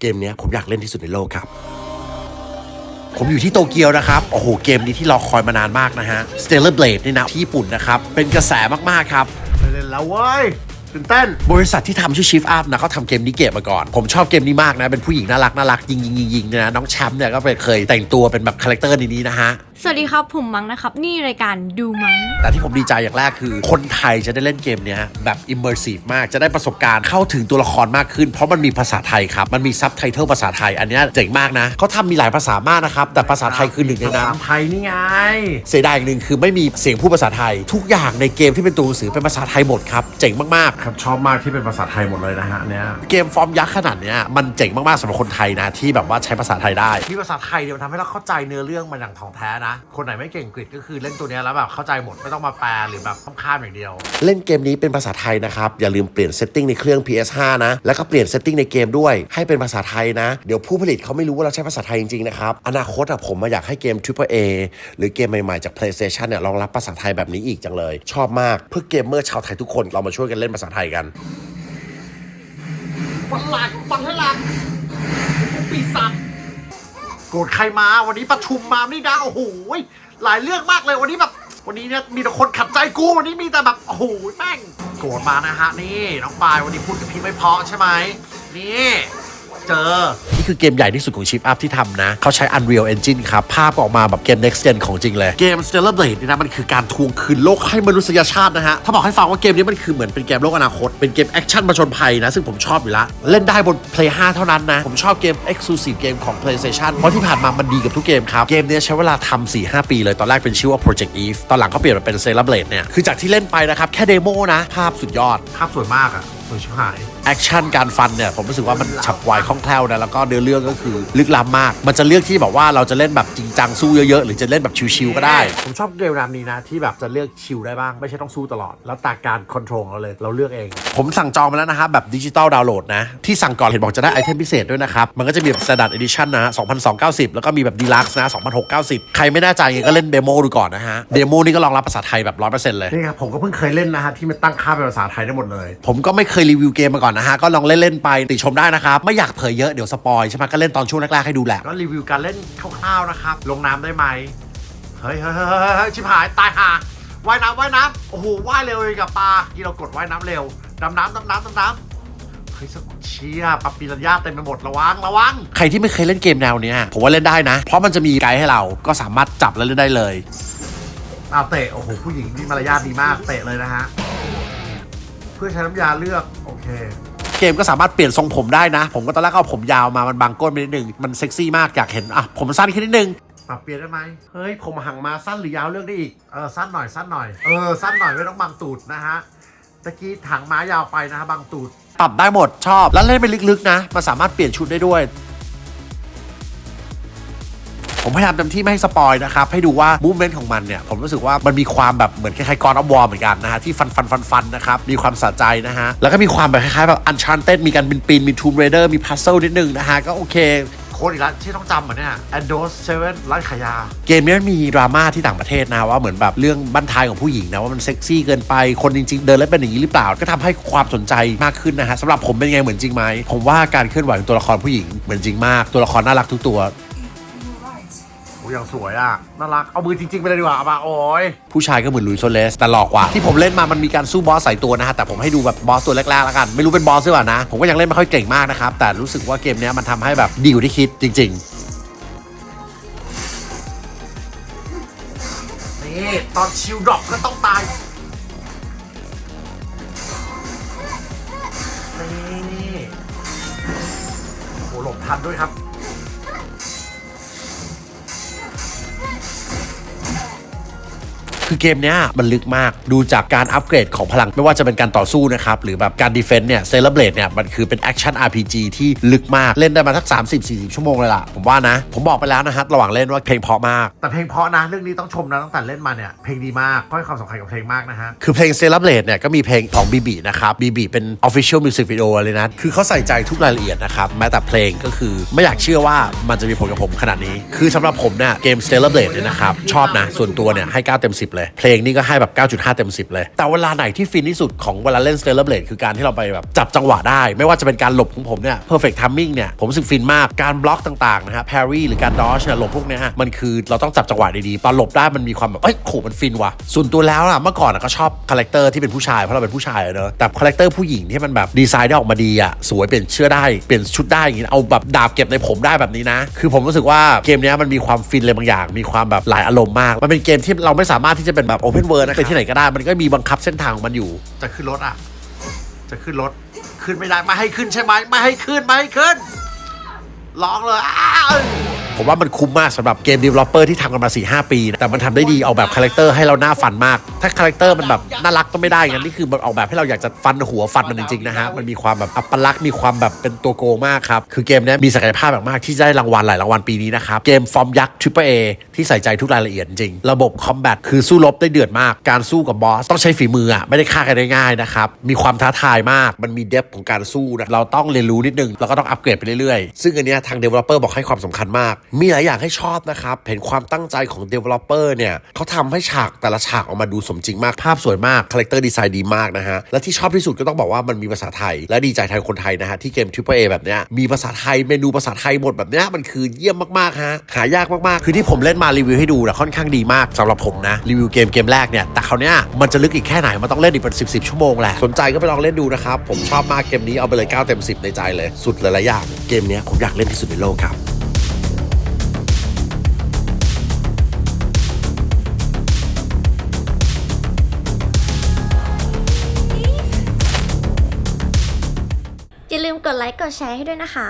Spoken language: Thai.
เกมเนี้ยผมอยากเล่นที่สุดในโลกครับ ผมอยู่ที่โตเกียวนะครับ โอ้โห เกมนี้ที่รอคอยมานานมากนะฮะ Stellar Blade นี่นะที่ญี่ปุ่นนะครับ เป็นกระแสมากๆครับเล่นแล้วเว้ยตื่นเต้น บริษัทที่ทำชื่อ Shift Up นะเขาทำเกมนี้เก็บมาก่อน ผมชอบเกมนี้มากนะ เป็นผู้หญิงน่ารักน่ารักยิงยิงยิงยิงเนี่ยนะน้องแชมป์เนี่ยก็เป็นเคยแต่งตัวเป็นแบบคาแรคเตอร์ในนี้นะฮะ สวัสดีครับ ผมมังนะครับ นี่รายการดูมัง แต่ที่ผมดีใจอย่างแรกคือ คนไทยจะได้เล่นเกมเนี้ยแบบ immersive มากจะได้ประสบการณ์เข้าถึงตัวละครมากขึ้น เพราะมันมีภาษาไทยครับ มันมีซับไตเติลภาษาไทย อันเนี้ยเจ๋งมากนะเขาทำมีหลายภาษามากนะครับ แต่ภาษาไทยคือหนึ่งในนั้นภาษาไทยนี่ไง เสียดายอย่างหนึ่งคือไม่มีเสียงพูดภาษาไทย ทุกอย่างในเกมที่เป็นตัวหนังสือเป็นภาษาไทยหมดครับเจ๋งมากครับชอบมากที่เป็นภาษาไทยหมดเลยนะฮะเนี่ยๆเกมฟอร์มยักษ์ขนาดเนี้ยมันเจ๋งมากๆสำหรับคนไทยนะที่แบบว่าใช้ภาษาไทยได้ที่ภาษาไทยเดี๋ยวทำให้เราเข้าใจเนื้อเรื่องมันอย่างถ่องแท้นะคนไหนไม่เก่งอังกฤษก็คือเล่นตัวเนี้ยแล้วแบบเข้าใจหมดไม่ต้องมาแปลหรือแบบต้องข้ามอย่างเดียว เล่นเกมนี้เป็นภาษาไทยนะครับ อย่าลืมเปลี่ยนเซตติ้งในเครื่อง PS5 นะ แล้วก็เปลี่ยนเซตติ้งในเกมด้วย ให้เป็นภาษาไทยนะ เดี๋ยวผู้ผลิตเขาไม่รู้ว่าเราใช้ภาษาไทยจริงๆนะครับ อนาคตอะผมมาอยากให้เกม Triple A หรือเกมใหม่ๆจาก PlayStation เนี่ยรองรับภาษาไทยแบบนี้อีกจังเลย ชอบมากเพื่อเกมเมอร์ชาวไทยทุกคนเรามาช่วยกันเล่นภาษาไทยกันฟังหลักฟัง กรธใครมาวันนี้ประชุมมานี่ได้โอ้โหหลายเรื่องมากเลยวันนี้แบบวันนี้เนี่ยมีแต่คนขัดใจกูวันนี้มีแต่แบบโอ้โหแม่งโกรธมานะฮะนี่น้องปายวันนี้พูดกับพี่ไม่เพอใช่ไหมนี่ เจอ นี่คือเกมใหญ่ที่สุดของ Shift Up ที่ทำนะ เขาใช้ Unreal Engine ครับ ภาพออกมาแบบเกม Next Gen ของจริงเลย เกม Stellar Blade นี่นะ มันคือการทวงคืนโลกให้มนุษยชาตินะฮะ ถ้าบอกให้ฟังว่าเกมนี้มันคือเหมือนเป็นเกมโลกอนาคต เป็นเกมแอคชั่นประชนภัยนะ ซึ่งผมชอบอยู่แล้วเล่นได้บน Play 5 เท่านั้นนะ ผมชอบเกม Exclusive เกมของ PlayStation เพราะที่ผ่านมามันดีกับทุกเกมครับ เกมเนี้ยใช้เวลาทำ4 5 ปีเลย ตอนแรกเป็นชื่อว่า Project Eve ตอนหลังก็เปลี่ยนมาเป็น Stellar Blade เนี่ย คือจากที่เล่นไปนะครับแค่เดโมนะภาพสุดยอดภาพสวยมากอะสวยชิบหาย แอคชั่นการฟันเนี่ยผมรู้สึกว่ามันฉับไวคล่องแคล่วนะแล้วก็เนื้อเรื่องก็คือลึกล้ำมาก มันจะเลือกที่แบบว่าเราจะเล่นแบบจริงจังสู้เยอะๆ หรือจะเล่นแบบชิวๆก็ได้ ผมชอบเกมแบบนี้นะ ที่แบบจะเลือกชิลได้บ้าง ไม่ใช่ต้องสู้ตลอด แล้วตาการคอนโทรลเราเลย เราเลือกเอง ผมสั่งจองมาแล้วนะครับแบบดิจิตอลดาวน์โหลดนะ ที่สั่งก่อนเห็นบอกจะได้ไอเทมพิเศษด้วยนะครับมันก็จะมีแบบ standard edition นะ2,290 แล้วก็มีแบบ deluxe นะ2,690 ใครไม่แน่ใจยังก็เล่นเดโมดูก่อนนะฮะเดโมนี่ก็รองรับภาษาไทยแบบ100%เลยนี่ครับผมก็เพิ่งเคยเล่นนะฮะที่มันตั้งค่าเป็นภาษาไทยได้หมดเลย ผมก็ไม่เคยรีวิวเกมมาก่อนนะฮะก็ลองเล่นๆไปติชมได้นะครับไม่อยากเผยเยอะเดี๋ยวสปอยใช่ไหมก็เล่นตอนช่วงแรกๆให้ดูแหละก็รีวิวการเล่นคร่าวๆนะครับลงน้ำได้ไหมเฮ้ยเฮ้ยเฮ้ยเฮ้ยเฮ้ยชิบหายตายห่าว่ายน้ำว่ายน้ำโอ้โหว่ายเร็วเลยกับปลาที่เรากดว่ายน้ำเร็วดำน้ำดำน้ำดำน้ำเฮ้ยสกุลเชียปลาปีรัญญาเต็มไปหมดระวังระวัง ใครที่ไม่เคยเล่นเกมแนวเนี้ยผมว่าเล่นได้นะ เพราะมันจะมีไกด์ให้เราก็สามารถจับแล้วเล่นได้เลยเอาเตะ โอ้โห ผู้หญิงนี่มารยาทดีมากเตะเลยนะฮะ เพื่อใช้น้ำยาเลือกโอ เคเกมก็สามารถเปลี่ยนทรงผมได้นะ ผมก็ตอนแรกก็เอาผมยาวมามันบางก้นไปนิดนึง มันเซ็กซี่มากอยากเห็นอะผมสั้นขึ้นนิดนึงปรับเปลี่ยนได้ไหมเฮ้ยผมหังมาสั้นหรือยาวเลือกได้อีกเออสั้นหน่อยสั้นหน่อยเออสั้นหน่อยไม่ต้องบังตูดนะฮะตะกี้ถังม้ายาวไปนะฮะบังตูดปรับได้หมดชอบ แล้วเล่นไปลึกๆนะ มันสามารถเปลี่ยนชุดได้ด้วย ผมพยายามเต็มที่ไม่ให้สปอยนะครับ ให้ดูว่ามูฟเมนต์ของมันเนี่ย ผมรู้สึกว่ามันมีความแบบเหมือนคล้ายๆกอนอ f วอร์เหมือนกันนะฮะ ที่ฟันฟันฟันฟันนะครับ มีความสะใจนะฮะ แล้วก็มีความแบบคล้ายๆแบบอันช n นเต็ดมีการปีนปีนๆมีทูมเรเดอร์มีพัซเซิลนิดนึงนะฮะก็โอเคโค้ดอีกแล้วที่ต้องจำเหมือนเนี่ย Andos 7ร้านขายยา เกมนี้มันมีดราม่าที่ต่างประเทศนะว่าเหมือนแบบเรื่องบั้นท้ายของผู้หญิงนะว่ามันเซ็กซี่เกินไปคนจริง ๆ เดินแล้วเป็นอย่างนี้หรือเปล่า ก็ทำให้ความสนใจมากขึ้นนะฮะสำหรับผมเป็นไงเหมือนจริงไหมผมว่าการเคลื่อนไหวของตัวละครผู้หญิงเหมือนจริงมากตัวละครน่ารักทุกตัว โอ้ยยังสวยอะ น่ารัก เอามือจริง ๆ ไปเลยดีกว่าเอามาโอ้ยผู้ชายก็เหมือนลุยโซเลสแต่หลอกกว่า ที่ผมเล่นมามันมีการสู้บอสใส่ตัวนะฮะ แต่ผมให้ดูแบบบอสตัวแรกๆแล้วกัน ไม่รู้เป็นบอสหรือเปล่านะ ผมก็ยังเล่นไม่ค่อยเก่งมากนะครับ แต่รู้สึกว่าเกมเนี้ยมันทำให้แบบดีกว่าที่คิดจริงนี่ตอนชิลดรอปก็ต้องตาย นี่โอ้โหหลบทันด้วยครับ คือเกมเนี้ยมันลึกมากดูจากการอัปเกรดของพลังไม่ว่าจะเป็นการต่อสู้นะครับ หรือแบบการดีเฟนต์เนี่ยเซเลบรตเนี่ยมันคือเป็นแอคชั่น RPG ที่ลึกมากเล่นได้มาสัก30-40 ชั่วโมงเลยล่ะ ผมว่านะ ผมบอกไปแล้วนะฮะระหว่างเล่นว่าเพลงเพราะมาก แต่เพลงเพราะนะเรื่องนี้ต้องชมนะตั้งแต่เล่นมาเนี่ยเพลงดีมากก็ให้ความสำคัญกับเพลงมากนะฮะคือเพลง Celebrate เนี่ยก็มีเพลงของบีบีนะครับบีบีเป็น Official Music Video เลยนะคือเขาใส่ใจทุกรายละเอียดนะครับแม้แต่เพลงก็คือไม่อยากเชื่อว่ามันจะมีผลกับผมขนาดนี้ คือสำหรับผมเนี่ยเกม Celebrate เนี่ยนะครับชอบนะส่วนตัวเนี่ยให้9เต็ม10 10 เลย เพลงนี่ก็ให้แบบ 9.5 เต็ม 10 เลย แต่เวลาไหนที่ฟินที่สุดของเวลาเล่น Stellar Blade คือการที่เราไปแบบจับจังหวะได้ ไม่ว่าจะเป็นการหลบของผมเนี่ย perfect timing เนี่ย ผมรู้สึกฟินมากการบล็อกต่างๆนะฮะ parry หรือการ dodge เนี่ยหลบพวกเนี้ยฮะมันคือเราต้องจับจังหวะดีๆตอนหลบได้มันมีความแบบเอ้ยโหมันฟินว่ะส่วนตัวแล้วอะเมื่อก่อนอะก็ชอบคาแรคเตอร์ที่เป็นผู้ชายเพราะเราเป็นผู้ชายเนอะแต่คาแรคเตอร์ผู้หญิงที่มันแบบดีไซน์ได้ออกมาดีอะสวยเปลี่ยนเชื่อได้เปลี่ยนชุดได้อย่างงี้เอาแบบดาบเก็บในผมได้แบบนี้นะ คือผมรู้สึกว่าเกมนี้มันมีความฟินเลยบางอย่าง มีความแบบหลายอารมณ์มาก มันเป็นเกมที่เราไม่สามารถที่จะเป็นแบบโอเพนเวิร์นะไปที่ไหนก็ได้ มันก็มีบังคับเส้นทางของมันอยู่ จะขึ้นรถอะ จะขึ้นรถ ขึ้นไม่ได้ ไม่ให้ขึ้นใช่ไหม ไม่ให้ขึ้น ไม่ให้ขึ้น ร้องเลยอ้าว ผมว่ามันคุ้มมากสำหรับเกม developer ที่ทำกันมา 4 5 ปีนะแต่มันทำได้ดีออกแบบคาแรคเตอร์ให้เราหน้าฟันมาก ถ้าคาแรคเตอร์มันแบบน่ารักก็ไม่ได้งั้นนี่คือมันออกแบบให้เราอยากจะฟันหัวฟันมันจริงๆนะฮะมันมีความแบบอัปลักษณ์มีความแบบเป็นตัวโกงมากครับคือเกมนี้มีศักยภาพแบบมากที่จะได้รางวัลหลายรางวัลปีนี้นะครับเกมฟอร์มยักษ์ Triple A ที่ใส่ใจทุกรายละเอียดจริงระบบคอมแบทคือสู้รบได้เดือดมากการสู้กับบอสต้องใช้ฝีมืออะไม่ได้ฆ่ากันได้ง่ายนะครับมีความท้าทายมากมันมีเดฟของการสู้นะเราต้องเรียนรู้นิดนึงเราก็ต้องอัปเกรดไปเรื่อยๆซึ่งอันเนี้ยทาง developer บอกให้ความสำคัญมากมีหลายอย่างให้ชอบนะครับ เห็นความตั้งใจของ developer เนี่ยเขาทำให้ฉากแต่ละฉากออกมาดูสมจริงมาก ภาพสวยมาก คาแรคเตอร์ดีไซน์ดีมากนะฮะ และที่ชอบที่สุดก็ต้องบอกว่ามันมีภาษาไทย และดีใจแทนคนไทยนะฮะ ที่เกม Triple A แบบเนี้ยมีภาษาไทยเมนูภาษาไทยหมดแบบเนี้ยมันคือเยี่ยมมากๆฮะหายากมากๆ คือที่ผมเล่นมารีวิวให้ดูนะค่อนข้างดีมากสำหรับผมนะรีวิวเกมเกมแรกเนี่ยแต่คราวเนี้ยมันจะลึกอีกแค่ไหนมันต้องเล่นอีกเป็น10 10ชั่วโมงแหละสนใจก็ไปลองเล่นดูนะครับผมชอบมากเกมนี้เอาไปเลย9เต็ม10 ในใจเลย สุดหลายๆอย่างเกมนี้ผมอยากเล่นที่สุดในโลกครับ กดไลค์กดแชร์ให้ด้วยนะคะ